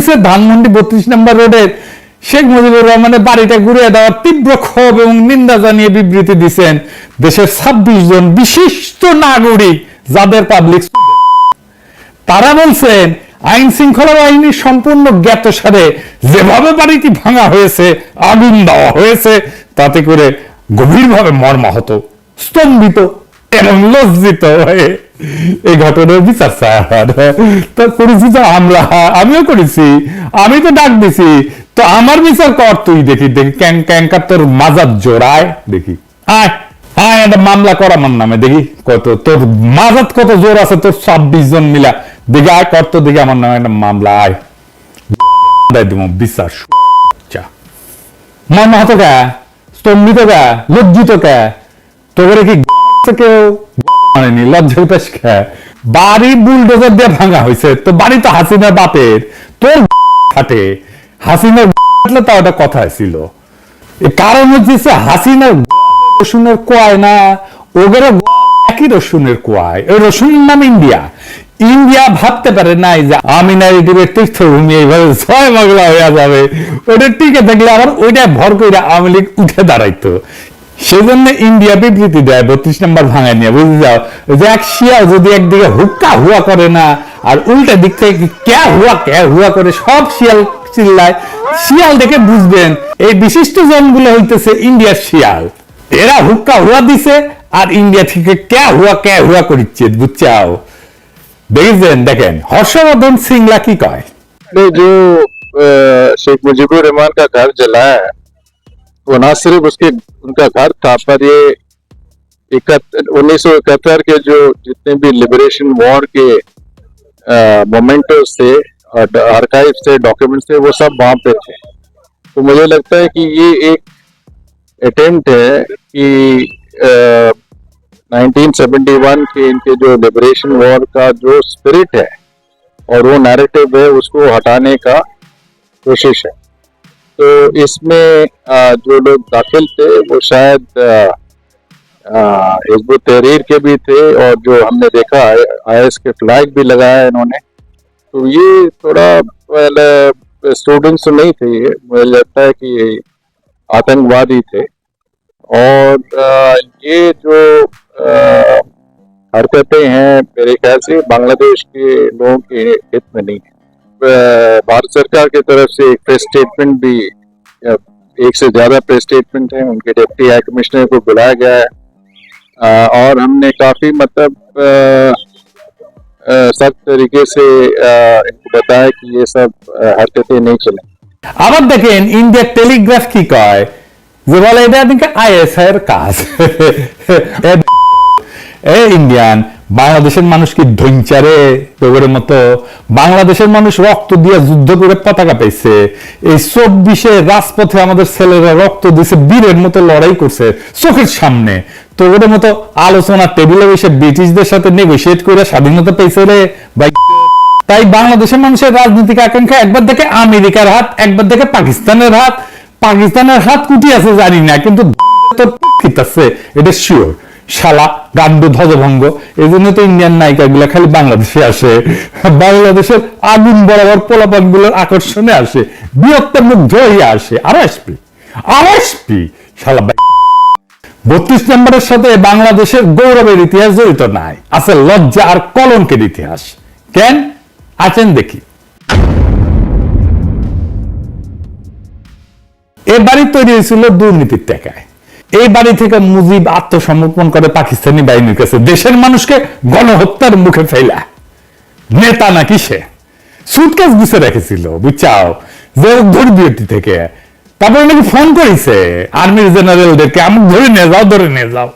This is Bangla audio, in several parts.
হয়েছে ধানমন্ডি বত্রিশ নম্বর রোডের শেখ মুজিবুর রহমানের বাড়িটা ঘুরে দেওয়ার তীব্র ক্ষোভ এবং নিন্দা জানিয়ে বিবৃতি দিচ্ছেন দেশের ছাব্বিশ জন বিশিষ্ট নাগরিক, যাদের পাবলিক তারা বলছেন, আইন শৃঙ্খলা বাহিনীর সম্পূর্ণ জ্ঞাত সারে যেভাবে বাড়িটি ভাঙা হয়েছে, আগুন দেওয়া হয়েছে, তাতে করে গভীরভাবে মর্মাহত, স্তম্ভিত এবং লজ্জিত হয়ে এই ঘটনার বিচার স্যার। তো করেছি তো আমরা আমিও করেছি। আমি তো ডাক দিছি। তো আমার বিচার কর তুই দেখি দেখি, ক্যাং ক্যাঙ্কার তোর মাজার জোড়ায়। দেখি। আয় হ্যাঁ একটা মামলা কর আমার নামে, দেখি। কত, তোর মাজাত কত জোর আছে, তোর ছাব্বিশ জন মিলা। দেখি, আয়, কর তো দেখি আমার নামে একটা মামলা, আয়। দিব বিশ্বাস মন হতো কে? স্তম্ভিত কে? লজ্জিত কে? তোকে কি কেউ? মানেনি লজ্জা উতাস বাড়ি বুলডোজার দিয়ে ভাঙা হয়েছে তো বাড়ি তো হাসিনার বাপের, তোর খাটে। হাসিনার কাটলে তাও একটা কথা ছিল। কারণ হচ্ছে হাসিনার রসুনের কোয়ায় না ওগের একই রসুনের কোয়ায়। ওই রসুনের নাম ইন্ডিয়া। ইন্ডিয়া ভাবতে পারে নাই যে আমি না এটির তীর্থভূমি এইভাবে ছয় বাংলা হয়ে যাবে। ওটা টিকে থাকলে আবার ওইটা ভর করে আওয়ামী লীগ উঠে দাঁড়াইতো। সেজন্য ইন্ডিয়া বিবৃতি দেয় বত্রিশ নম্বর ভাঙায় নিয়ে বুঝে যাও যে এক শিয়াল যদি একদিকে হুক্কা হুয়া করে না আর উল্টা দিক থেকে ক্যা হুয়া ক্যা হুয়া করে সব শিয়াল চিল্লায় শিয়াল দেখে বুঝবেন এই বিশিষ্ট জনগুলো হইতেছে ইন্ডিয়ার শিয়াল এরা হুক্কা হুয়া দিছে আর ইন্ডিয়া থেকে ক্যা হুয়া ক্যা হুয়া করিচ্ছে বুঝছাও দেখেছেন দেখেন হর্ষবর্ধন সিংলা কি কয় ने जो अ, शेख मुजीबुर रहमान का घर जलाया है वो ना सिर्फ़ उसके उनका घर था पर ये उन्नीस सौ इकहत्तर के जो जितने भी लिबरेशन वॉर के मोमेंटोस थे आर्काइव थे डॉक्यूमेंट्स थे वो सब वहाँ पे थे। तो मुझे लगता है कि ये एक अटेम्प्ट है कि अ, 1971 के इनके जो लिबरेशन वॉर का जो स्पिरिट है और वो नैरेटिव है उसको हटाने का कोशिश है। तो इसमें जो लोग दाखिल थे, वो शायद हिजबुत तहरीर के भी थे और जो हमने देखा आई एस के फ्लैग भी लगाया इन्होंने। तो ये थोड़ा पहले स्टूडेंट्स नहीं थे ये, मुझे लगता है कि ये आतंकवादी थे। और ये जो हरकतें हैं, मेरे ख्याल से बांग्लादेश के लोगों के हित में नहीं है भारत सरकार की तरफ से एक प्रेस स्टेटमेंट भी अ, एक से ज्यादा प्रेस स्टेटमेंट है उनके डिप्टी हाई कमिश्नर को बुलाया गया है अ, और हमने काफी मतलब अ, अ, सख्त तरीके से अ, इनको बताया कि ये सब अ, हरकतें नहीं चलें আবার দেখেন ইন্ডিয়ার টেলিগ্রাফ কি কয় যে বলে এটা নাকি আইএসআই এর কাজ এ ইন্ডিয়ান বাংলাদেশের মানুষ কি ধৈঞ্চারে তোদের মতো? বাংলাদেশের মানুষ রক্ত দিয়ে যুদ্ধ করে পতাকা পাইছে এই চব্বিশে রাজপথে আমাদের ছেলেরা রক্ত দিছে, বীরের মতো লড়াই করছে চোখের সামনে। তোদের মতো আলোচনা টেবিলে বসে ব্রিটিশদের সাথে নেগোসিয়েট করে স্বাধীনতা পেয়েছে রে ভাই। তাই বাংলাদেশের মানুষের রাজনৈতিক আকাঙ্ক্ষা একবার দেখে আমেরিকার হাত, একবার দেখে পাকিস্তানের হাত। পাকিস্তানের হাত কুটি আছে জানি না, কিন্তু এটা শিওর শালা গান্ডু ধ্বজভঙ্গ। এই জন্য তো ইন্ডিয়ান নায়িকা গুলা খালি বাংলাদেশে আসে। বাংলাদেশের আগুন বরাবর পোলাপানগুলোর আকর্ষণে আসে। বৃহত্তর মুগ্ধ হয়ে আসে। আর আসবি আর আসবি শালা বত্রিশ নম্বরের সাথে বাংলাদেশের গৌরবের ইতিহাস জড়িত নাই। আছে লজ্জা আর কলঙ্কের ইতিহাস। কেন? আছেন দেখি। এ বাড়ি তৈরি হয়েছিল দুর্নীতির টাকায় এই বাড়ি থেকে মুজিব আত্মসমর্পণ করে পাকিস্তানি বাহিনীর কাছে। দেশের মানুষকে গণহত্যার মুখে ফেলা। নেতা নাকি সে? সুটকেস গুছে রেখেছিল, বুঝছাও? যে ধর্মীয়টি থেকে। তারপরে নাকি ফোন করেছে, আর্মির জেনারেলদেরকে, আমাকে ধরে নিয়ে যাও, ধরে নিয়ে যাও।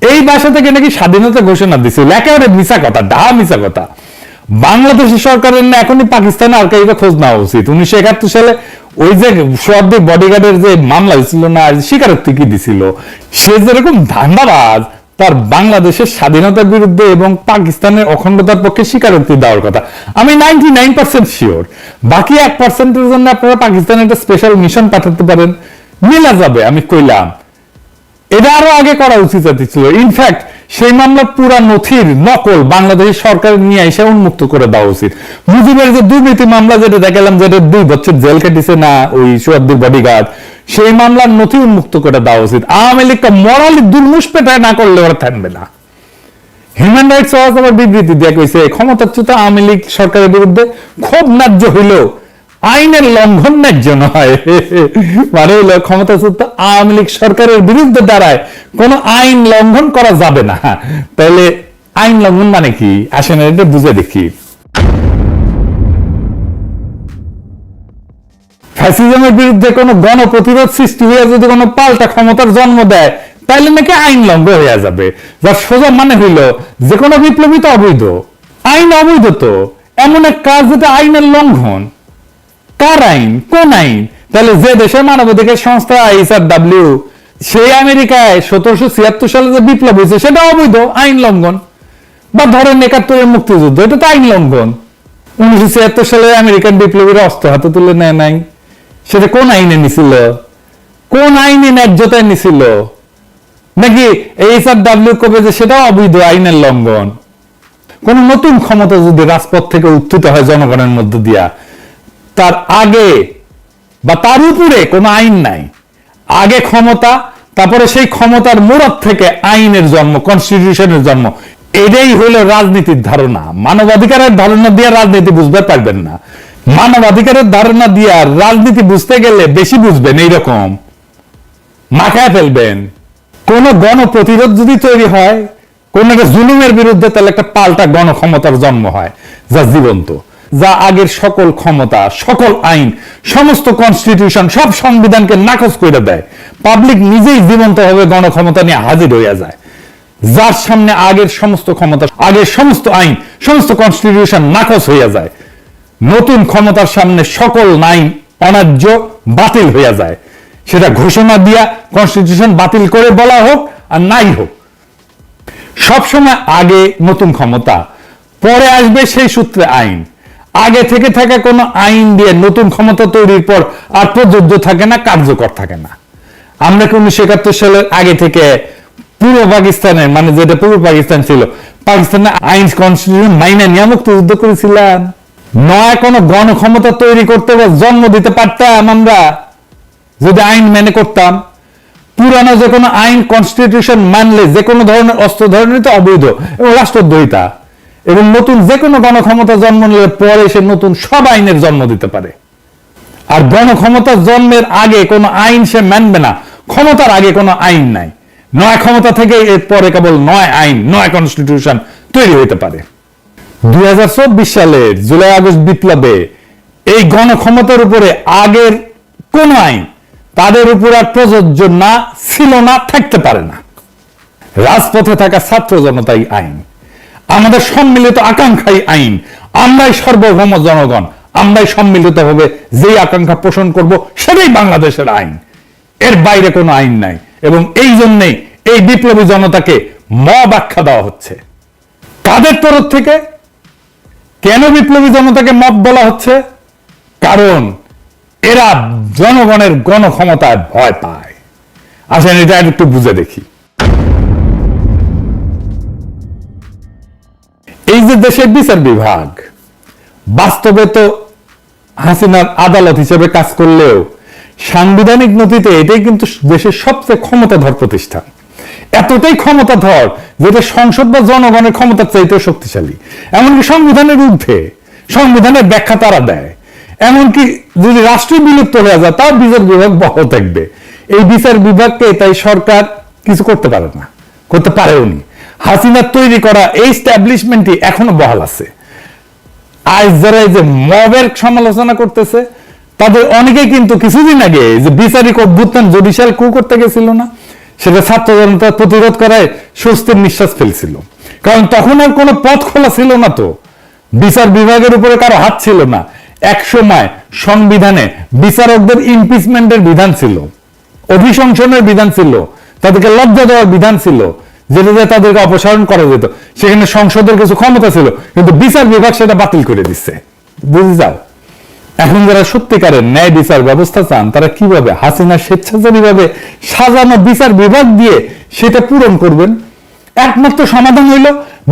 এই বাসা থেকে নাকি স্বাধীনতা ঘোষণা দিছিল। একেবারে মিশা কথা ডাহা মিশা কথা। বাংলাদেশের সরকারের না এখনই পাকিস্তানে আর্কাইভে খোঁজ নেওয়া উচিত। উনিশশো একাত্তর সালে ওই যে সোয়াব্দি বডিগার্ডের যে মামলা হয়েছিল না স্বীকারোক্তি কি দিছিল? সে যেরকম ধান্দাবাজ, তার বাংলাদেশের স্বাধীনতার বিরুদ্ধে এবং পাকিস্তানের অখণ্ডতার পক্ষে স্বীকারোক্তি দেওয়ার কথা। আমি নাইনটি নাইন পার্সেন্ট শিওর বাকি এক পার্সেন্টের জন্য আপনারা পাকিস্তানে একটা স্পেশাল মিশন পাঠাতে পারেন। মিলা যাবে, আমি কইলাম। এটা আরও আগে করা উচিত ছিল। ইনফ্যাক্ট সেই মামলার পুরা নথির নকল বাংলাদেশের সরকার নিয়ে এসে উন্মুক্ত করে দেওয়া উচিত। মুজিবের যে দুর্নীতি মামলা যেটা দেখালাম, যেটা দুই বছর জেল কেটেছে না, ওই সোয়াব্দির বডিগার্ড সেই মামলার নথি উন্মুক্ত করে দেওয়া উচিত। আওয়ামী লীগটা মরালি দুর্মুষ পেটায় না করলে ওরা থাকবে না। হিউম্যান রাইটস ওয়াচ আবার বিবৃতি দেওয়া কইছে, ক্ষমতাচ্যুত আওয়ামী লীগ সরকারের বিরুদ্ধে খুব ন্যায্য হইল আইনের লঙ্ঘন ন্যায্য নয়। মানে হইল ক্ষমতাচ্যুত আওয়ামী লীগ সরকারের বিরুদ্ধে দাঁড়ায়, কোন আইন লঙ্ঘন করা যাবে না। তাহলে আইন লঙ্ঘন মানে কি? আসেন এটা বুঝে দেখি। ফ্যাসিজমের বিরুদ্ধে কোনো সৃষ্টি হয়ে যদি কোনো পাল্টা ক্ষমতার জন্ম দেয়, তাহলে নাকি আইন লঙ্ঘ হয়ে যাবে। যার সোজা মানে হইল যে কোনো বিপ্লবী তো অবৈধ। আইন অবৈধ তো। এমন এক কাজ যেটা আইনের লঙ্ঘন। কার আইন কোন আইন তাহলে যে দেশের মানবাধিকার সংস্থা এইচআর ডাব্লিউ সেই আমেরিকায় সতেরোশো ছিয়াত্তর সালে যে বিপ্লব হয়েছে, সেটা অবৈধ, আইন লঙ্ঘন। বা ধরেন একাত্তরের মুক্তিযুদ্ধ, এটা তো আইন লঙ্ঘন। উনিশশো ছিয়াত্তর সালে আমেরিকান বিপ্লবীরা অস্ত্র হাতে তুলে নেয় নাই। সেটা কোন আইনে নিছিল? কোন আইনে ন্যায্যতায় নিছিল? নাকি এইচআর ডাব্লিউ কবে যে সেটা অবৈধ, আইনের লঙ্ঘন? কোন নতুন ক্ষমতা যদি রাজপথ থেকে উত্থিত হয় জনগণের মধ্য দিয়া তার আগে বা তার উপরে কোনো আইন নাই। আগে ক্ষমতা, তারপরে সেই ক্ষমতার মোড়ক থেকে আইনের জন্ম কনস্টিটিউশনের জন্ম। এটাই হলো রাজনীতির ধারণা। মানবাধিকারের ধারণা দিয়ে রাজনীতি বুঝতে পারবেন না। মানবাধিকারের ধারণা দিয়ে রাজনীতি বুঝতে গেলে বেশি বুঝবেন এইরকম। মাখায় ফেলবেন। কোন গণপ্রতিরোধ যদি তৈরি হয়, কোন একটা জুলুমের বিরুদ্ধে তাহলে একটা পাল্টা গণক্ষমতার জন্ম হয়, যা জীবন্ত। যা আগের সকল ক্ষমতা, সকল আইন, সমস্ত কনস্টিটিউশন সব সংবিধানকে নাকচ করে দেয়। পাবলিক নিজেই জীবন্ত ভাবে গণক্ষমতা নিয়ে হাজির হইয়া যায়। যার সামনে আগের সমস্ত ক্ষমতা, আগের সমস্ত আইন, সমস্ত কনস্টিটিউশন নাকচ হইয়া যায়। নতুন ক্ষমতার সামনে সকল আইন অন্যায্য বাতিল হইয়া যায়। সেটা ঘোষণা দিয়া কনস্টিটিউশন বাতিল করে বলা হোক আর নাই হোক। সবসময় আগে নতুন ক্ষমতা, পরে আসবে সেই সূত্রে আইন। আগে থেকে থাকা কোনো আইন দিয়ে নতুন ক্ষমতা তৈরির পর আর প্রযোজ্য থাকে না, কার্যকর থাকে না। আমরা কি উনিশশো একাত্তর সালের আগে থেকে পূর্ব পাকিস্তানের মানে যেটা পূর্ব পাকিস্তান ছিল পাকিস্তানের আইন কনস্টিটিউশন মাইনা নিয়ে মুক্তিযুদ্ধ করেছিলাম নয় কোনো গণক্ষমতা তৈরি করতে বা জন্ম দিতে পারতাম আমরা। যদি আইন মেনে করতাম, পুরানো যে কোনো আইন কনস্টিটিউশন মানলে যে কোনো ধরনের অস্ত্র ধরনের তো অবৈধ এবং রাষ্ট্রদ্রোহিতা। এবং নতুন যে কোনো গণক্ষমতা জন্ম নিলে পরে সে নতুন সব আইনের জন্ম দিতে পারে। আর গণক্ষমতা জন্মের আগে কোনো আইন সে মানবে না। ক্ষমতার আগে কোনো আইন নাই। নয় ক্ষমতা থেকে এর পরে কেবল নয় আইন, নয় কনস্টিটিউশন তৈরি হইতে পারে। দুই সালের জুলাই আগস্ট বিপ্লবে এই গণক্ষমতার উপরে আগের কোন আইন তাদের উপর আর প্রযোজ্য না, ছিল না, থাকতে পারে না। রাজপথে থাকা ছাত্র জনতাই আইন। আমাদের সম্মিলিত আকাঙ্ক্ষাই আইন। আমরাই সর্বভৌম জনগণ, আমরাই সম্মিলিত ভাবে যে আকাঙ্ক্ষা পোষণ করব, সেটাই বাংলাদেশের আইন। এর বাইরে কোনো আইন নাই এবং এই জন্যেই এই বিপ্লবী জনতাকে ম ব্যাখ্যা দেওয়া হচ্ছে। কাদের তরফ থেকে? কেন বিপ্লবী জনতাকে মত বলা হচ্ছে? কারণ এরা জনগণের গণক্ষমতায় ভয় পায়। আসেন, এটা একটু বুঝে দেখি। এই যে দেশের বিচার বিভাগ, বাস্তবে তো হাসিনার আদালত হিসেবে কাজ করলেও সাংবিধানিক নথিতে এটাই কিন্তু দেশের সবচেয়ে ক্ষমতাধর প্রতিষ্ঠান। এতটাই ক্ষমতাধর যেটা সংসদ বা জনগণের ক্ষমতার চাইতেও শক্তিশালী। এমনকি সংবিধানের ঊর্ধ্বে, সংবিধানের ব্যাখ্যা তারা দেয়। এমনকি যদি রাষ্ট্রীয় বিলুপ্ত হয়ে যায়, তাও বিচার বিভাগ বহাল থাকবে। এই বিচার বিভাগকে তাই সরকার কিছু করতে পারে না, করতে পারেও নি হাসিনার তৈরি করা এই স্ট্যাবলিশমেন্টই এখনও বহাল আছে। আজ যারা এই যে মবের সমালোচনা করতেছে, তাদের অনেকেই কিন্তু কিছুদিন আগে যে বিচারিক অভ্যুত্থান জুডিশিয়াল কু করতে গেছিল না, সেটা ছাত্র জনতা প্রতিরোধ করায় স্বস্তির নিঃশ্বাস ফেলছিল। কারণ তখন আর কোনো পথ খোলা ছিল না তো। বিচার বিভাগের উপরে কারও হাত ছিল না। এক সময় সংবিধানে বিচারকদের ইমপিচমেন্টের বিধান ছিল। অভিশংসনের বিধান ছিল। তাদেরকে লজ্জা দেওয়ার বিধান ছিল। যেটা দিয়ে তাদেরকে অপসারণ করা যেত। সেখানে সংসদের কিছু ক্ষমতা ছিল, কিন্তু বিচার বিভাগ সেটা বাতিল করে দিচ্ছে বুঝে যাও? এখন যারা সত্যিকারের ন্যায় বিচার ব্যবস্থা চান, তারা কীভাবে হাসিনা স্বেচ্ছাচারী ভাবে সাজানো বিচার বিভাগ দিয়ে সেটা পূরণ করবেন? একমাত্র সমাধান হইল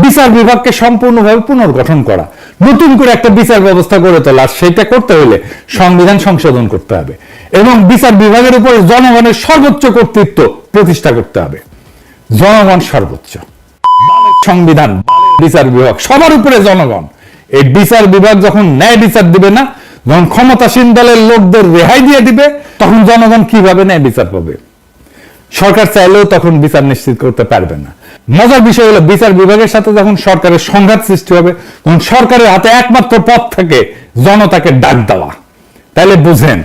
বিচার বিভাগকে সম্পূর্ণভাবে পুনর্গঠন করা। নতুন করে একটা বিচার ব্যবস্থা গড়ে তোলা, সেটা করতে হলে সংবিধান সংশোধন করতে হবে। এবং বিচার বিভাগের উপর জনগণের সর্বোচ্চ কর্তৃত্ব প্রতিষ্ঠা করতে হবে। জনগণ সর্বোচ্চ। সংবিধান, বিচার বিভাগ, সবার উপরে জনগণ। এই বিচার বিভাগ যখন ন্যায় বিচার দিবে না, যখন ক্ষমতাসীন দলের লোকদের রেহাই দিয়ে দিবে, তখন জনগণ কীভাবে ন্যায় বিচার পাবে? সরকার চাইলেও তখন বিচার নিশ্চিত করতে পারবে না। মজার বিষয় হলো, বিচার বিভাগের সাথে যখন সরকারের সংঘাত সৃষ্টি হবে, তখন সরকারের হাতে একমাত্র পথ থাকে জনতাকে ডাক দেওয়া। তাহলে বুঝেন,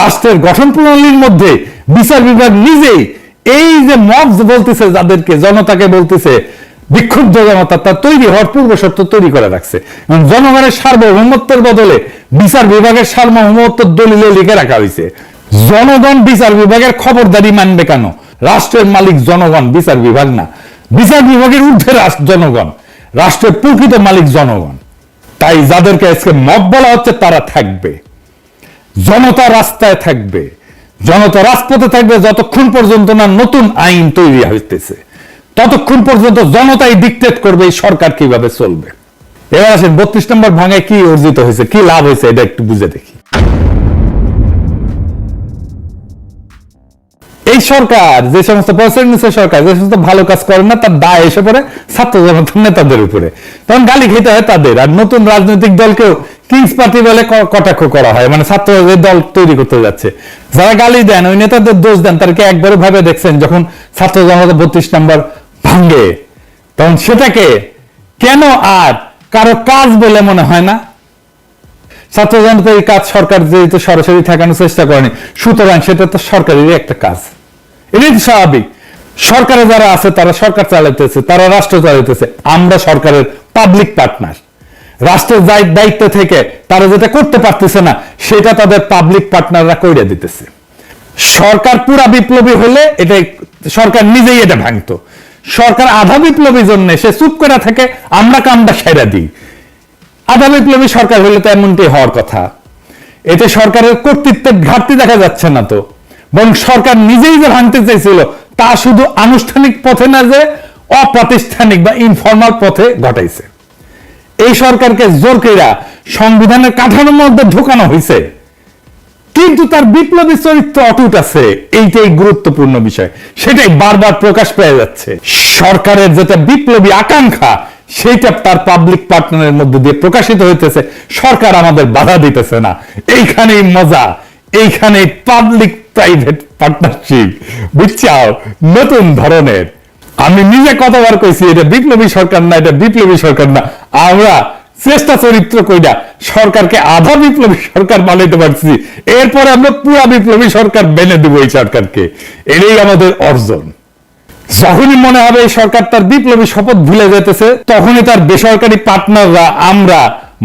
রাষ্ট্রের গঠন প্রণালীর মধ্যে বিচার বিভাগ নিজেই এই যে মবস বলতেছে যাদেরকে, জনতাকে বলতেছে, বিক্ষুব্ধ জনতা, তা তৈরি হওয়ার পূর্ব শর্ত তৈরি করে রাখছে। এবং জনগণের সার্বভৌমত্বের বদলে বিচার বিভাগের সার্বভৌমত্ব দলিলে লিখে রাখা হয়েছে। জনগণ বিচার বিভাগের খবরদারি মানবে কেন? রাষ্ট্রের মালিক জনগণ, বিচার বিভাগ না। বিচার বিভাগের ঊর্ধ্বে জনগণ। রাষ্ট্রের প্রকৃত মালিক জনগণ। তাই যাদেরকে আজকে মব বলা হচ্ছে, তারা থাকবে। জনতা রাস্তায় থাকবে। জনতা রাজপথে থাকবে যতক্ষণ পর্যন্ত না নতুন আইন তৈরি হইতেছে। ততক্ষণ পর্যন্ত জনতাই ডিকটেট করবে এই সরকার কীভাবে চলবে। এবার আসেন, বত্রিশ নম্বর ভাঙায় কি অর্জিত হয়েছে, কি লাভ হয়েছে, এটা একটু বুঝে দেখি। এই সরকার, যে সমস্ত পয়সার সরকার, যে সমস্ত ভালো কাজ করে না, তার দায় এসে পড়ে ছাত্র জনতার নেতাদের উপরে। তখন গালি খেতে হয় তাদের, আর নতুন রাজনৈতিক দলকেও কিংস পার্টি বলে কটাক্ষ করা হয় মানে ছাত্রদের দল তৈরি করতে যাচ্ছে। যারা গালি দেন, ওই নেতাদের দোষ দেন, তাদেরকে একবারে ভাবে দেখছেন যখন ছাত্র জনতা বত্রিশ নম্বর ভাঙ্গে তখন সেটাকে কেন আর কারও কাজ বলে মনে হয় না? ছাত্র জনতা এই কাজ সরকার যেহেতু সরাসরি ঠেকানোর চেষ্টা করেনি, সুতরাং সেটা তো সরকারেরই একটা কাজ। এটাই স্বাভাবিক। সরকারে যারা আছে, তারা সরকার চালাইতেছে, তারা রাষ্ট্র চালাইতেছে। আমরা সরকারের পাবলিক পার্টনার রাষ্ট্রের দায়- দায়িত্ব থেকে তারা যেটা করতে পারতেছে না, সেটা তাদের পাবলিক পার্টনাররা কইরে দিতেছে। সরকার পুরা বিপ্লবী হলে এটা সরকার নিজেই এটা ভাঙতো। সরকার আধা বিপ্লবী জন্য সে চুপ করে থাকে, আমরা কামটা সেরা দিই। আধা বিপ্লবী সরকার হলে তো এমনটি হওয়ার কথা। এতে সরকারের কর্তৃত্বের ঘাটতি দেখা যাচ্ছে না তো। বরং সরকার নিজেই যে ভাঙতে চাইছিল, তা শুধু আনুষ্ঠানিক পথে না যে অপ্রাতিষ্ঠানিক বা ইনফর্মাল পথে ঘটাইছে। এই সরকারকে জোর কইরা সংবিধানের কাঠামোর মধ্যে ঢোকানো হয়েছে কিন্তু তার বিপ্লবী চরিত্র অটুট আছে। এইটাই গুরুত্বপূর্ণ বিষয়। সেটাই বারবার প্রকাশ পেয়ে যাচ্ছে। সরকারের যেটা বিপ্লবী আকাঙ্ক্ষা, সেইটা তার পাবলিক পার্টনারের মধ্যে দিয়ে প্রকাশিত হইতেছে। সরকার আমাদের বাধা দিতেছে না। এইখানেই মজা, এইখানেই পাবলিক প্রাইভেট পার্টনারশিপ বুঝছাও? নতুন ধরনের। আমি নিজে কতবার কইছি, এটা বিপ্লবী সরকার না, এটা বিপ্লবী সরকার না। আমরা চেষ্টা চরিত্র কইরা সরকারকে আধা বিপ্লবী সরকার বানাইতে পারছি। এরপরে আমরা পুরা বিপ্লবী সরকার বেনে দেবো এই সরকারকে। এটাই আমাদের অর্জন। যখনই মনে হবে এই সরকার তার বিপ্লবী শপথ ভুলে যেতেছে, তখনই তার বেসরকারি পার্টনাররা আমরা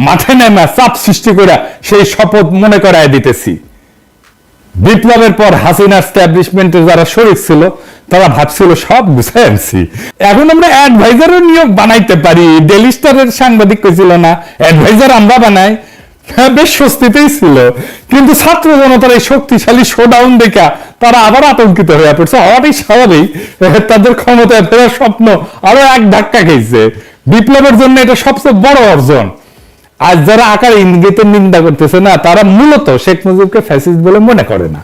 মাঠে নেমে চাপ সৃষ্টি করে সেই শপথ মনে করায় দিতেছি। বিপ্লবের পর হাসিনা স্ট্যাবলিশমেন্টের যারা শরিক ছিল তারা ভাবছিল, সব গুছাই আনছি এখন আমরা অ্যাডভাইজারের নিয়োগ বানাইতে পারি। ডেলি স্টারের সাংবাদিক কইছিল না, অ্যাডভাইজার আমরা বানাই। হ্যাঁ বেশ স্বস্তিতেই ছিল। কিন্তু ছাত্র জনতার এই শক্তিশালী শোডাউন দেখা তারা আবার আতঙ্কিত হয়ে পড়ছে। হওয়াটাই স্বাভাবিক। তাদের ক্ষমতায় ফেরার স্বপ্ন আরও এক ধাক্কা খেয়েছে। বিপ্লবের জন্য এটা সবচেয়ে বড় অর্জন। আজ যারা আকার ইঙ্গিতের নিন্দা করতেছে না, তারা মূলত শেখ মুজিবকে ফ্যাসিস্ট বলে মনে করে না।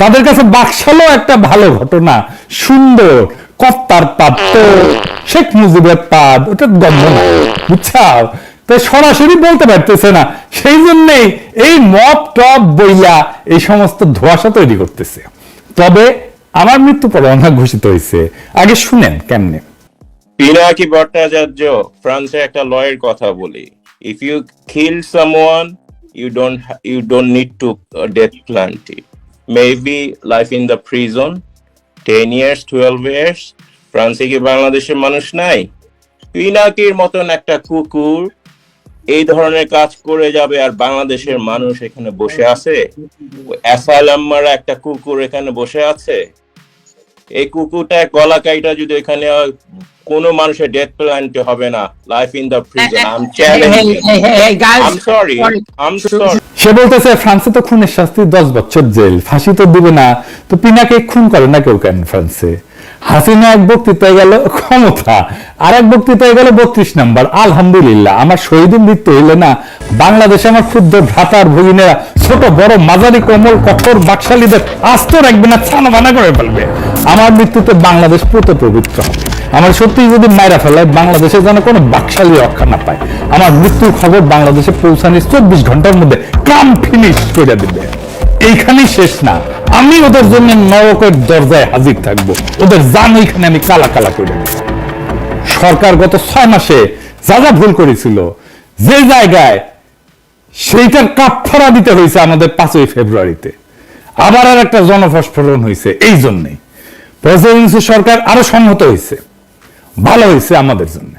তাদের কাছে বাকশালও একটা ভালো ঘটনা। সুন্দর, কর্তার তো শেখ মুজিবের পাদ, ওটা গন্ধ না বুঝছাও তো সরাসরি বলতে পারতেছে না। সেই জন্যই এই মপ টপ বইয়া এই সমস্ত ধোয়াশা তৈরি করতেছে। তবে আমার মৃত্যু পরোয়ানা ঘোষিত হয়েছে। আগে শুনেন কেমনে? পিনাকি ভট্টাচার্য ফ্রান্সের একটা লয়ের কথা বলি। If you kill someone you don't you don't need to death penalty maybe life in the prison ten years twelve years ফ্রান্সে কি বাংলাদেশের মানুষ নাই? পিনাকির মতন একটা কুকুর এই ধরনের কাজ করে যাবে আর বাংলাদেশের মানুষ এখানে বসে আছে? অ্যাসাইলাম মারা একটা কুকুর এখানে বসে আছে? এই কুকুরটা গলা কাইটা যদি এখানে কোনো মানুষের ডেথ পেনাল্টি হবে না। Life in the prison I am challenging hey, hey, hey, guys. I am sorry I am sorry সে বলতেছে ফ্রান্সে তো খুনের শাস্তি দশ বছর জেল ফাঁসি তো দিবে না। তো পিনাকে খুন করে না কেউ কেন ফ্রান্সে? হাসিনা এক বক্তৃতায় গেল ক্ষমতা। আর এক বক্তৃতায় গেল বত্রিশ নাম্বার আলহামদুলিল্লাহ আমার শহীদের মৃত্যু হইলে না। বাংলাদেশে আমার ক্ষুদ্র ভ্রাতার ভগিনেরা ছোট বড় মাঝারি কোমল কঠোর বাকশালীদের আস্ত রাখবে না ছানা বানা করে ফেলবে। আমার মৃত্যুতে বাংলাদেশ পুত পবিত্র হবে। আমার সত্যি যদি মায়েরা ফেলায় বাংলাদেশে যেন কোনো বাকশালী রক্ষা না পায়। আমার মৃত্যুর খবর বাংলাদেশে পৌঁছানোর চব্বিশ ঘণ্টার মধ্যে কাম ফিনিশ করে দিবে। এইখানেই শেষ না। আমি ওদের জন্য নরকের দরজায় হাজির থাকব। ওদের জান ওইখানে আমি কালা কালা করে সরকার গত ছয় মাসে যা যা ভুল করেছিল, যে জায়গায় সেইটার কাপড়া দিতে হয়েছে আমাদের পাঁচই ফেব্রুয়ারিতে। আবার আর একটা জনফস্ফোরণ হয়েছে, এই জন্যই। প্রেসিডেন্সি সরকার আরও সংহত হয়েছে। ভালো হয়েছে আমাদের জন্য।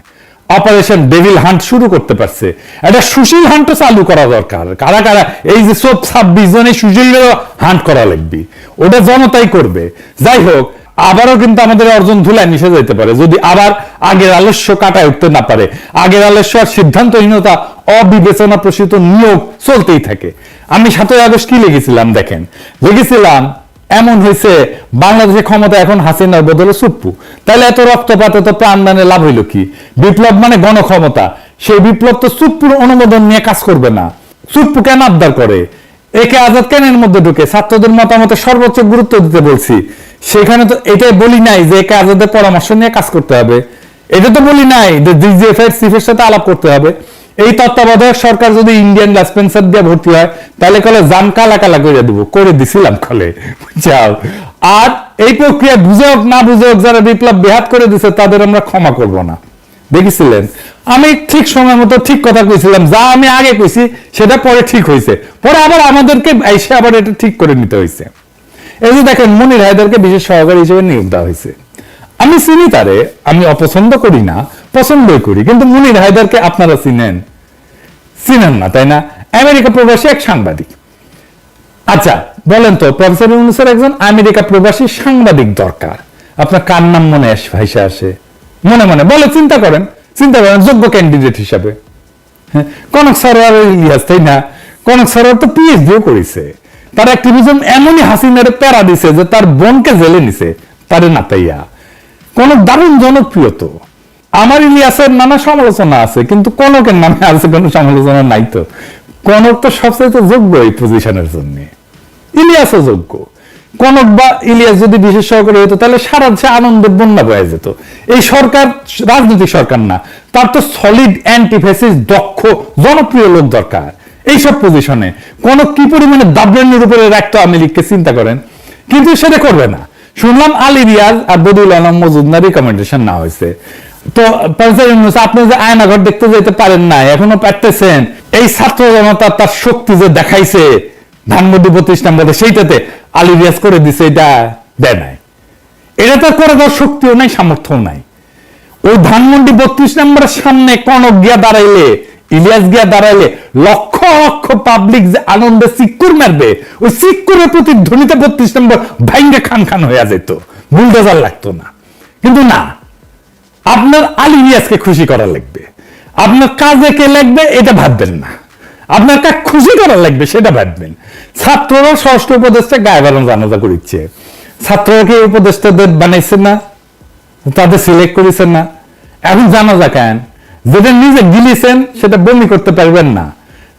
অপারেশন ডেভিল হান্ট শুরু করতে পারছে। একটা সুশীল হান্টও চালু করা দরকার। কারা কারা এই যে সব ছাব্বিশ জনে সুশীল হান্ট করা লাগবে। ওটা জনতাই করবে। যাই হোক, আবারও কিন্তু আমাদের অর্জন ধুলায় মিশে যেতে পারে। যদি আবার আগের আলস্য কাটায় উঠতে না পারে, আগের আলস্য আর সিদ্ধান্তহীনতা অবিবেচনা প্রসূত নিয়োগ চলতেই থাকে। আমি সাতই আগস্ট কি লিখেছিলাম দেখেন? লিখেছিলাম এমন হয়েছে, বাংলাদেশের ক্ষমতা এখন হাসিনার বদলে সুপ্পু। তাহলে এত রক্তপাত, এত প্রাণদানে লাভ হইল কি? বিপ্লব মানে গণক্ষমতা। সেই বিপ্লব তো সুপ্পুর অনুমোদন নিয়ে কাজ করবে না। সুপ্পু কেন আবদার করে? একে আজাদ কেন এর মধ্যে ঢুকে ছাত্রদের মতামতে সর্বোচ্চ গুরুত্ব দিতে বলছি। সেখানে তো এটাই বলি নাই যে একে আজাদের পরামর্শ নিয়ে কাজ করতে হবে। এটা তো বলি নাই যে ডিজিএফ এর চিফের সাথে আলাপ করতে হবে। এই তত্ত্বাবধায়ক সরকার যদি ইন্ডিয়ান ডিসপেন্সার দিয়ে ভর্তি হয়, তাহলে কলে জান কালা কালা করে দিব, করে দিছিলাম কলে। যাও। আর এই প্রক্রিয়া বুঝে হোক না বুঝে হোক যারা বিপ্লব বেহাত করে দিছে, তাদের আমরা ক্ষমা করব না। দেখেছিলেন? আমি ঠিক সময় মতো ঠিক কথা কইছিলাম, যা আমি আগে কইছি, সেটা পরে ঠিক হয়েছে পরে আবার আমাদেরকে এসে আবার এটা ঠিক করে নিতে হয়েছে এই যে দেখেন, মনির হায়দারকে বিশেষ সহকারী হিসেবে নিয়োগ দেওয়া হয়েছে আমি চিনি তারে, আমি অপছন্দ করি না পছন্দই করি কিন্তু মনির হায়দারকে আপনারা চিনেন। চিনেন না তাই না? আমেরিকা প্রবাসী এক সাংবাদিক। আচ্ছা বলেন তো প্রফেসর ইউনুসের একজন আমেরিকা প্রবাসী সাংবাদিক দরকার। আপনার কার নাম মনে আসে ভাইসা আসে? মনে মনে বলে চিন্তা করেন। চিন্তা করেন যোগ্য ক্যান্ডিডেট হিসাবে। হ্যাঁ, কনক সরোয়ার ইতিহাস তাই না? কনক সরোয়ার তো পিএইচডিও করেছে। তার অ্যাক্টিভিজম এমনই হাসিনারে প্যারা দিছে যে তার বোনকে জেলে নিছে তারে না পাইয়া। কোন দারুণ জনপ্রিয় তো আমার ইলিয়াসের নানা সমালোচনা আছে, কিন্তু কনকের নামে আছে কোনো সমালোচনা নাই তো। কনক তো সবচেয়ে যোগ্য এই পজিশনের জন্য। ইলিয়াসও যোগ্য। কনক বা ইলিয়াস যদি বিশেষ সহকারী হতো, তাহলে সারা দেশে আনন্দের বন্যা বয়ে যেত। এই সরকার রাজনৈতিক সরকার না, তার তো সলিড অ্যান্টিফেসিস দক্ষ, জনপ্রিয় লোক দরকার। এইসব পজিশনে কোন কি পরিমাণে দাবরানির উপরে রাখতো আওয়ামী লীগকে চিন্তা করেন। কিন্তু সেটা করবে না। শুনলাম আলী রিয়াজ আর বদিউল আলম মজুমদার রিকমেন্ডেশন না হয়েছে। তো প্রফেসর আপনি যে আয়নাঘর দেখতে যেতে পারেন না এখনও পারতেছেন। এই ছাত্র জনতা তার শক্তি যে দেখাইছে, ধানমন্ডি বত্রিশ নম্বরে, সেইটাতে আলী রিয়াজ করে দিছে, এটা দেয় নাই। এটা তো করে দেওয়ার শক্তিও নাই, সামর্থ্যও নাই। ওই ধানমন্ডি বত্রিশ নম্বরের সামনে কনক গিয়া দাঁড়াইলে, ইলিয়াস গিয়া দাঁড়াইলে, লক্ষ লক্ষ পাবলিক যে আনন্দে সিক্কুর মারবে, ওই সিক্কুরের প্রতি ধ্বনিতে বত্রিশ নম্বর ভাইঙ্গে খান খান হয়ে যেত বুলডোজার লাগতো না। কিন্তু না আপনার আলী ইলিয়াসকে খুশি করা লাগবে। আপনার কাজে কে লাগবে, এটা ভাববেন না। আপনার কাজ খুশি করা লাগবে, সেটা ভাববেন। ছাত্ররা ষষ্ঠ উপদেশটা গায়ে বারণ জানাজা করিচ্ছে। ছাত্ররা কি এই উপদেশটাদের বানাইছে না? তাদের সিলেক্ট করেছেন না? এখন জানা যা কেন? যেটা নিজে গিলিছেন, সেটা বমি করতে পারবেন না।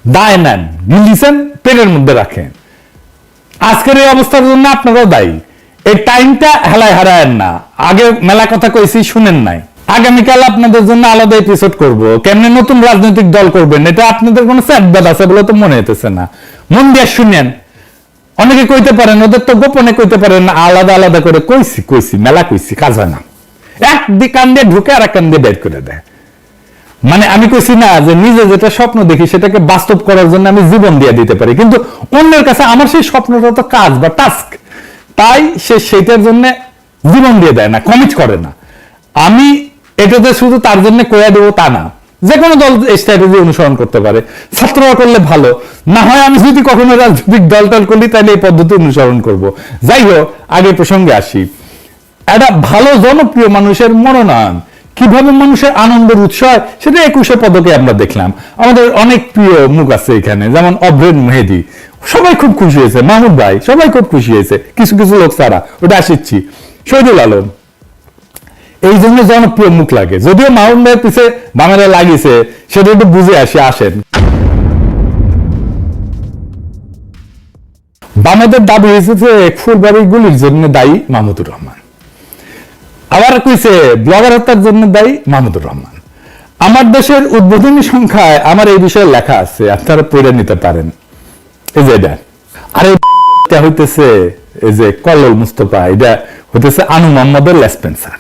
দায় নেন, গিলিছেন, পেটের মধ্যে রাখেন। আজকের এই অবস্থার জন্য আপনারাও দায়ী। এই টাইমটা হেলায় হারায়েন না। আগে মেলা কথা কইছি, শুনেন নাই। আগামীকাল আপনাদের জন্য আলাদা এপিসোড করব। কেমনে নতুন রাজনৈতিক দল করবেন, এটা আপনাদের কোনো স্যাটব্যাট আছে বলে তো মনে হইতেছে না। মন দিয়ে শুনেন। অনেকে কইতে পারেন, ওদের তো গোপনে কইতে পারেন, আলাদা আলাদা করে কইছি কইছি, মেলা কইছি, কাজ হয় না। এক দিক কান দিয়ে ঢুকে আর এক কান দিয়ে বের করে দেয়। মানে আমি কইছি না যে নিজে যেটা স্বপ্ন দেখি, সেটাকে বাস্তব করার জন্য আমি জীবন দিয়ে দিতে পারি। কিন্তু অন্যের কাছে আমার সেই স্বপ্নটা তো কাজ বা টাস্ক তাই সে সেটার জন্য জীবন দিয়ে দেয় না কমিট করে না। আমি এটাতে শুধু তার জন্য কয়া দেবো তা না। যে কোনো দল স্ট্র্যাটেজি অনুসরণ করতে পারে। ছাত্ররা করলে ভালো। না হয় আমি যদি কখনো রাজনৈতিক দল টল করি, তাহলে এই পদ্ধতি অনুসরণ করব। যাই হোক আগে প্রসঙ্গে আসি। একটা ভালো জনপ্রিয় মানুষের মনোনয়ন। কীভাবে মানুষের আনন্দের উৎস হয়, সেটা একুশে পদকে আমরা দেখলাম। আমাদের অনেক প্রিয় মুখ আছে এখানে, যেমন অভ্রেন মেহেদি। সবাই খুব খুশি হয়েছে। মাহমুদ ভাই, সবাই খুব খুশি হয়েছে। কিছু কিছু লোক ছাড়া। ওটা আসিচ্ছি। শহীদুল আলম। এই জন্য জনপ্রিয় মুখ লাগে। যদিও মাহমুদ ভাইয়ের পিছে বামেরা লাগিয়েছে সেটা একটু বুঝে আসি, আসেন। বামেদের দাবি হয়েছে যে ফুলবাড়ি গুলির জন্য দায়ী মাহমুদুর রহমান। আবার কইছে, ব্লগার হত্যার জন্য দায়ী মাহমুদুর রহমান। আমার দেশের উদ্বোধনী সংখ্যায় আমার এই বিষয়ে লেখা আছে, আপনারা পড়ে নিতে পারেন। এই যে এটা। আরে, এটা হইতেছে, এই যে কল্লোল মুস্তফা, এটা হইতেছে আনু মোহাম্মদের লেসপেন্সার।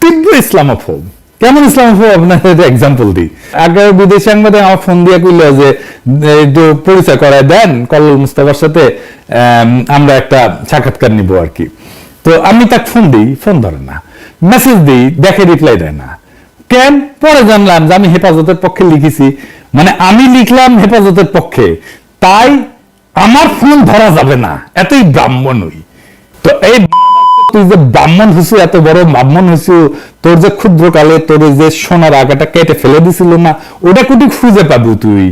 তীব্র ইসলামোফোব। কেমন ইসলামোফোব? আপনার এক্সাম্পল দিই। আগে বিদেশি সাংবাদিক আমার ফোন দিয়ে কইল যে, একটু পরিচয় করায় দেন, কল্লোল মুস্তফার সাথে আমরা একটা সাক্ষাৎকার নিব আর কি। তো আমি তাকে ফোন দিই ফোন ধরে না। মেসেজ দিই, দেখে রিপ্লাই দেয় না। কেন? পরে জানলাম যে আমি হেফাজতের পক্ষে লিখেছি। মানে আমি লিখলাম হেফাজতের পক্ষে। তাই আমার ফোন ধরা যাবে না। এতই ব্রাহ্মণ হই। তো এই তুই যে ব্রাহ্মণ হইছু, এত বড় ব্রাহ্মণ হইছু, তোর যে ক্ষুদ্র কালে তোর যে সোনার আগাটা কেটে ফেলে দিছিল না, ওটা কুটি খুঁজে পাবি তুই।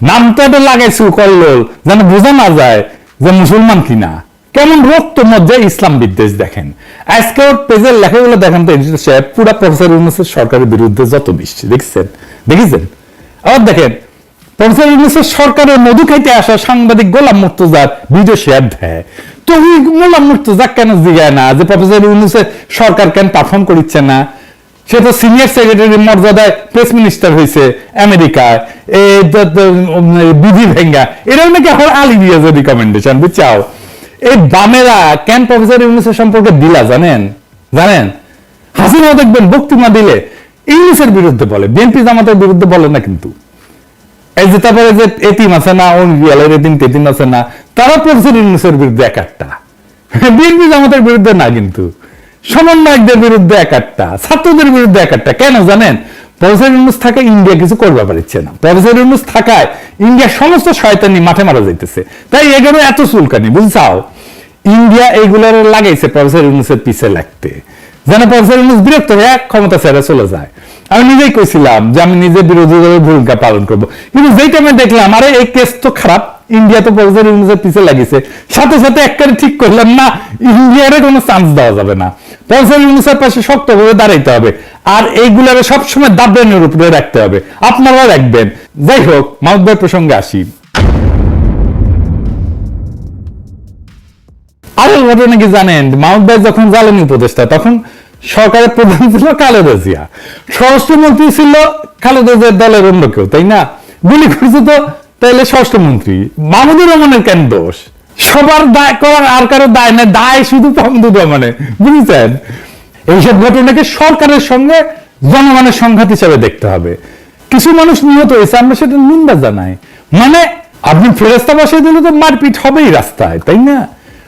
নাম তো এটা লাগাইছিল কল্লোল, যেন বোঝা না যায় যে মুসলমান কিনা। কেমন রক্ত মধ্যে ইসলাম বিদ্বেষ দেখেন। আজকে ওর পেজের লেখাগুলো দেখেন তো, এডিটর সাহেব, পুরা প্রফেসর ইউনুসের সরকারের বিরুদ্ধে যত বৃষ্টি, দেখছেন? দেখেছেন? আবার দেখেন, প্রফেসর ইউনুসের সরকারের মধু খাইতে আসা সাংবাদিক গোলাম মুর্তজার ভিডিও শেয়ার দেয় মুর্তজা কেন জিগায় না? যে প্রফেসর ইউনুসের সরকার কেন পারফর্ম করিচ্ছে না? সে তো সিনিয়র মর্যাদায় প্রেস মিনিস্টার হয়েছে আমেরিকায়। বিধি ভেঙ্গা। এরকম নাকি এখন দিয়েছে রিকমেন্ডেশন বুঝছাও? এই বামেরা কেন প্রফেসর ইউনুসের সম্পর্কে দিলা, জানেন? জানেন? হাসিনাও দেখবেন বক্তৃতা দিলে ইংলিশের বিরুদ্ধে বলে বিএনপি জামাতের বিরুদ্ধে বলে না কিন্তু। এই যে তারপরে যে এতিম আছে না অঙ্গিয়ালের এতিম তেতিম আছে না তারা প্রফেসর ইউনুসের বিরুদ্ধে এক একটা বিএনপি জামাতের বিরুদ্ধে না কিন্তু। সমন্বয়কদের বিরুদ্ধে এক একটা ছাত্রদের বিরুদ্ধে এক একটা কেন জানেন? প্রফেসর ইউনুস থাকে ইন্ডিয়া কিছু পারছে না। প্রফেসর ইউনুস থাকায় ইন্ডিয়া সমস্ত শয়তানি মাঠে মারা যাইতেছে। তাই এগুলো এত চুলকানি, বুঝছাও? ইন্ডিয়া এইগুলোর লাগাইছে প্রফেসর ইউনুসের পিছে লাগতে। যেন প্রফেসর ইউনুস বিরক্ত হয়ে ক্ষমতা ছেড়ে চলে যায়। আমি নিজেই কইছিলাম যে আমি নিজে বিরোধী দলের ভূমিকা পালন করব। কিন্তু যেই টাইমে দেখলাম, আরে এই কেস তো খারাপ ইন্ডিয়া তো প্রফেসর ইউনুসের পিছে লাগিয়েছে, সাথে সাথে একবারে ঠিক করলাম, না ইন্ডিয়ার কোনো চান্স দেওয়া যাবে না। প্রফেসর ইউনুসের পাশে শক্তভাবে দাঁড়াইতে হবে, আর এইগুলারে সবসময় দাবদানের উপরে রাখতে হবে। আপনারাও রাখবেন। যাই হোক মাউদ্দার প্রসঙ্গে আসি। আরেক ঘটনা কি জানেন? ভাই যখন জ্বালানি উপদেষ্টা, তখন সরকারের প্রধান ছিল খালেদা জিয়া স্বরাষ্ট্রমন্ত্রী ছিল খালেদা জিয়ার দলের অন্য কেউ, তাই না? গুলি করছে তো তাইলে স্বরাষ্ট্রমন্ত্রী। মাহমুদুর রহমানের কেন দোষ? সবার দায় করার আর কারও দায় না, দায় শুধু মাহমুদুর রহমানের, বুঝেছেন? এইসব ঘটনাকে সরকারের সঙ্গে জনগণের সংঘাত হিসাবে দেখতে হবে। কিছু মানুষ নিহত হয়েছে, আমরা সেটা নিন্দা জানাই। মানে আপনি ফেরস্তা বসে দিলে তো মারপিট হবেই রাস্তায়, তাই না?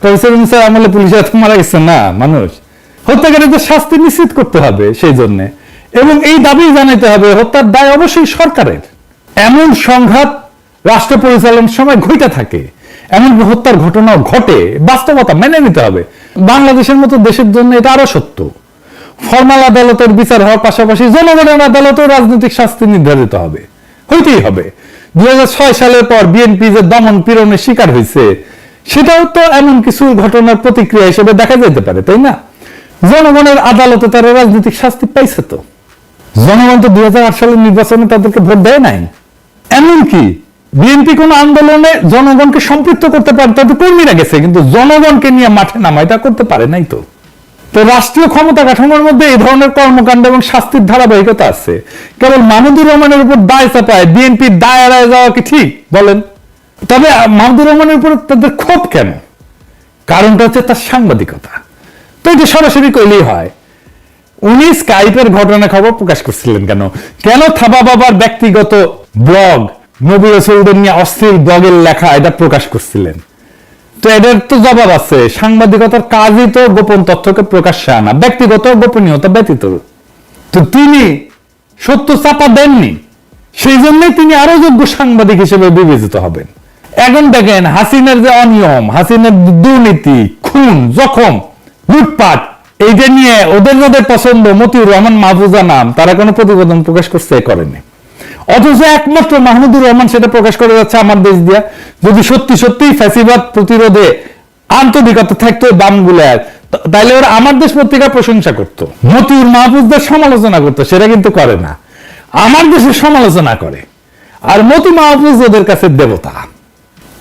প্রফেসর ইউনুসের আমলে পুলিশ মারা গেছে না, মানুষ? হত্যাকারীদের শাস্তি নিশ্চিত করতে হবে সেই জন্য। এবং এই দাবি জানাইতে হবে, হত্যার দায় অবশ্যই সরকারের। এমন সংঘাত রাষ্ট্র পরিচালনার সময় ঘটে থাকে, এমন হত্যার ঘটনাও ঘটে, বাস্তবতা মেনে নিতে হবে। বাংলাদেশের মতো দেশের জন্য এটা আরও সত্য। ফর্মাল আদালতের বিচার হওয়ার পাশাপাশি জনগণের আদালতেও রাজনৈতিক শাস্তি নির্ধারিত হবে। হইতেই হবে। দুই হাজার ছয় সালের পর বিএনপি যে দমন পীড়নের শিকার হয়েছে সেটাও তো এমন কিছু ঘটনার প্রতিক্রিয়া হিসেবে দেখা যেতে পারে, তাই না? জনগণের আদালতে তারা রাজনৈতিক শাস্তি পাইছে তো। জনগণ তো দু হাজার আট সালের নির্বাচনে তাদেরকে ভোট দেয় নাই। এমনকি বিএনপি কোন আন্দোলনে জনগণকে সম্পৃক্ত করতে পারে, তাদের কর্মীরা গেছে, কিন্তু জনগণকে নিয়ে মাঠে নামা এটা করতে পারে নাই তো। তো রাষ্ট্রীয় ক্ষমতা কাঠামোর মধ্যে এই ধরনের কর্মকাণ্ড এবং শাস্তির ধারাবাহিকতা আছে। কেবল মাহমুদুর রহমানের উপর দায় চাপায় বিএনপির দায় এড়ায় যাওয়া কি ঠিক? বলেন। তবে মাহমুদুর রহমানের উপর তাদের ক্ষোভ কেন? কারণটা হচ্ছে তার সাংবাদিকতা। তো এটা সরাসরি কইলেই হয়, উনি স্কাইপের ঘটনা খবর প্রকাশ করছিলেন কেন? কেন থাবা বাবার ব্যক্তিগত ব্লগ নবী রসুলদের নিয়ে অস্থির ব্লগের লেখা এটা প্রকাশ করছিলেন? তো এদের তো জবাব আছে, সাংবাদিকতার কাজই তো গোপন তথ্যকে প্রকাশ্যে আনা, ব্যক্তিগত গোপনীয়তা ব্যতীত। তো তিনি সত্য চাপা দেননি, সেই জন্যই তিনি আরও যোগ্য সাংবাদিক হিসেবে বিবেচিত হবেন। এখন দেখেন হাসিনের যে অনিয়ম, হাসিনের দুর্নীতি, খুন, জখম লুটপাট। এইটা নিয়ে ওদের যাদের পছন্দ, মতিউর রহমান, মাহফুজা নাম, তারা কোনো প্রতিবেদন প্রকাশ করছে করেনি। অথচ একমাত্র মাহমুদুর রহমান সেটা প্রকাশ করে যাচ্ছে আমার দেশ দিয়া। যদি সত্যি সত্যি ফ্যাসিবাদ প্রতিরোধে আন্তরিকতা থাকতো বামগুলার তা- তাইলে ওরা আমার দেশ পত্রিকার প্রশংসা করতো। মতিউর, মাহফুজদের সমালোচনা করতো, সেটা কিন্তু করে না। আমার দেশের সমালোচনা করে। আর মতি, মাহফুজ ওদের কাছে দেবতা।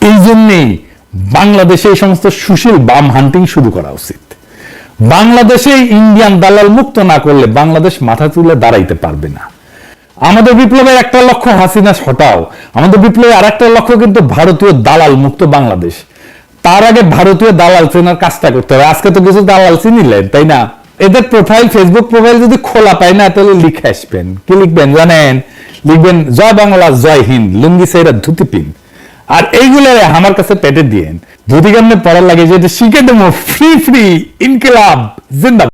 এই জন্যেই বাংলাদেশে এই সমস্ত সুশীল বাম হান্টিং শুরু করা উচিত। বাংলাদেশে ইন্ডিয়ান দালাল মুক্ত না করলে বাংলাদেশ মাথা তুলে দাঁড়াইতে পারবে না। আমাদের বিপ্লবের একটা লক্ষ্য হাসিনা হটাও। আমাদের বিপ্লবের আর একটা লক্ষ্য কিন্তু ভারতীয় দালাল মুক্ত বাংলাদেশ। তার আগে ভারতীয় দালাল চেনার কাজটা করতে হবে। আজকে তো কিছু দালাল চিনিলেন, তাই না? এদের প্রোফাইল ফেসবুক প্রোফাইল যদি খোলা পায় না, তাহলে লিখে আসবেন। কি লিখবেন জানেন? লিখবেন, জয় বাংলা, জয় হিন্দ। লুঙ্গি সেইরা ধুতি পিন। আর এইগুলো আমার কাছে পেটে দিয়ে। যদি কেমনে পড়ার লাগে যে শিখে দেবো। ফ্রি ফ্রি, ইনকিলাব, জিন্দাবাদ।